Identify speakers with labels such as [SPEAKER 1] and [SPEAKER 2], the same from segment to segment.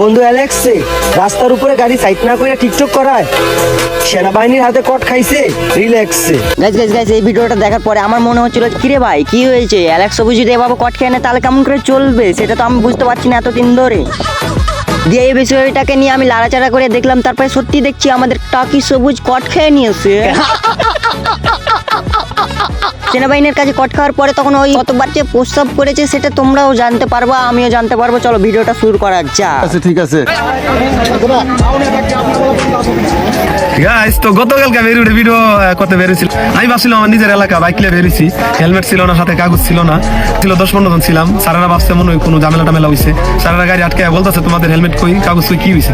[SPEAKER 1] বন্ধু অ্যালেক্সে, রাস্তার উপরে গাড়ি সাইট না করে টিকটক করায়। সেনাবাহিনীর হাতে কট খাইছে রিল্যাক্সে।
[SPEAKER 2] গাইজ গাইজ গাইজ এই ভিডিওটা দেখার পরে আমার মনে হচ্ছিল, কিরে ভাই, কি হয়েছে? অ্যালেক্স বুঝি এভাবে কট খেয়ে নেয় তাহলে কেমন করে চলবে? সেটা তো আমি বুঝতে পারছি না এতদিন ধরে। দিয়ে এই বিষয়টাকে নিয়ে আমি লাড়াচাড়া করে দেখলাম তারপরে সত্যি দেখছি আমাদের টাকি সবুজ কট খেয়ে নিয়েছে। সেনাবাহিনীর কাছে কট খাওয়ার পরে তখন ওই কতবার যে প্রস্তাব করেছে সেটা তোমরাও জানতে পারবা আমিও জানতে পারব। চলো ভিডিওটা শুরু করা যা
[SPEAKER 3] আচ্ছা ঠিক আছে।
[SPEAKER 4] গাইস তো গতকালকে ভিডিও করতে আমি ভাবছিলাম আমার নিজের এলাকা বাইক নিয়ে বেরিয়েছি হেলমেট ছিল না কাগজ ছিল না। ছিল দশ পনেরো জন ছিলাম। সারারা ভাবছে, মনে হয় কোনো ঝামেলা টামেলা হয়েছে সারারা গাড়ি আটকে বলতেছে, তোমাদের হেলমেট কই? কাগজ কই? কি হয়েছে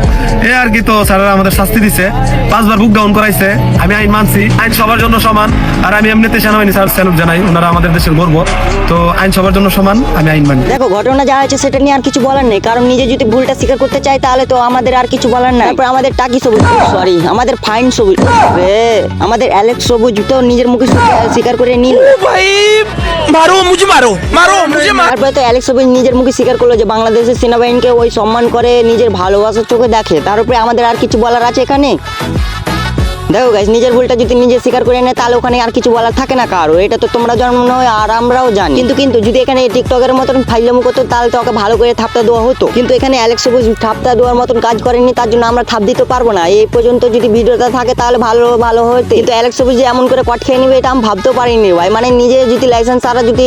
[SPEAKER 4] এ আর কি তো সারারা আমাদের শাস্তি দিছে। পাঁচবার বুক ডাউন করাইছে। আমি আইন মানছি। আইন সবার জন্য সমান। আর আমি এমনিতে সেনাবাহিনী স্যার স্যালুট জানাই। ওনারা আমাদের দেশের গর্ব। তো আইন সবার জন্য সমান, আমি আইন মানি।
[SPEAKER 2] দেখো, ঘটনা যা হয়েছে সেটা নিয়ে আর কিছু বলার নেই। কারণ নিজে যদি ভুলটা স্বীকার করতে চাই, তাহলে তো আমাদের আর কিছু বলার নাই। তারপর আমাদের টাকি সবুজ। সরি আমাদের ফাইন সবুজ। রে আমাদের অ্যালেক্স সবুজ তো নিজের মুখে স্বীকার করে নিল।
[SPEAKER 5] ভাই মারো মুঝে মারো মারো মুঝে মারো।
[SPEAKER 2] তারপরে তো অ্যালেক্স সবুজ নিজের মুখে স্বীকার করল যে বাংলাদেশের সেনাবাহিনীকে ওই সম্মান করে নিজের ভালোবাসার চোখে দেখে। তার উপরে আমাদের আর কিছু বলার আছে এখানে? দেখো গাইস নিজের ভুলটা যদি নিজে স্বীকার করে নেয়, তাহলে ওখানে আর কিছু বলার থাকে না কারও। এটা তো তোমরা নয় আর আমরাও জানি। কিন্তু কিন্তু যদি এখানে টিকটকের মতন ফাইলামু করতো, তাহলে তো ওকে ভালো করে থাপটা দেওয়া হতো। কিন্তু এখানে অ্যালেক্স সবুজ থাপটা দেওয়ার মতন কাজ করেনি, তার জন্য আমরা থাপ দিতে পারব না। এই পর্যন্ত যদি ভিডিওটা থাকে, তাহলে ভালো ভালো হতো। কিন্তু অ্যালেক্স সবুজ যে এমন করে কট খেয়ে নিবে, এটা আমি ভাবতেও পারিনি ভাই। মানে নিজে যদি লাইসেন্স ছাড়া, যদি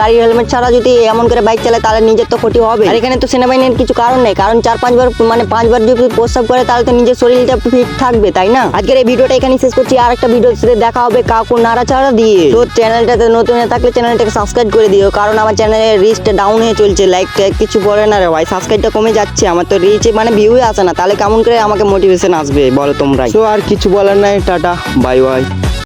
[SPEAKER 2] গাড়ির হেলমেট ছাড়া যদি এমন করে বাইক চালায়, তাহলে নিজের তো ক্ষতি হবে। আর এখানে তো সেনাবাহিনীর কিছু কারণ নেই। কারণ চার পাঁচবার মানে পাঁচবার যদি প্রস্তাব করে, তাহলে তো নিজের শরীরটা ফিট থাকবে, তাই না? আজকের এই ভিডিওটা এখানে শেষ করছি। আর একটা ভিডিও দেখা হবে কাকু নাড়াচাড়া দিয়ে। তো চ্যানেলটাতে নতুন হয়ে থাকলে চ্যানেলটাকে সাবস্ক্রাইব করে দিও। কারণ আমার চ্যানেলের রিচটা ডাউন হয়ে চলছে। লাইক টাইক কিছু বলে না রে ভাই। সাবস্ক্রাইবটা কমে যাচ্ছে। আমার তো রিচ মানে ভিউই আসে না। তাহলে কেমন করে আমাকে মোটিভেশন আসবে বলো তোমরাই।
[SPEAKER 1] তো আর কিছু বলার নাই। টাটা। Bye bye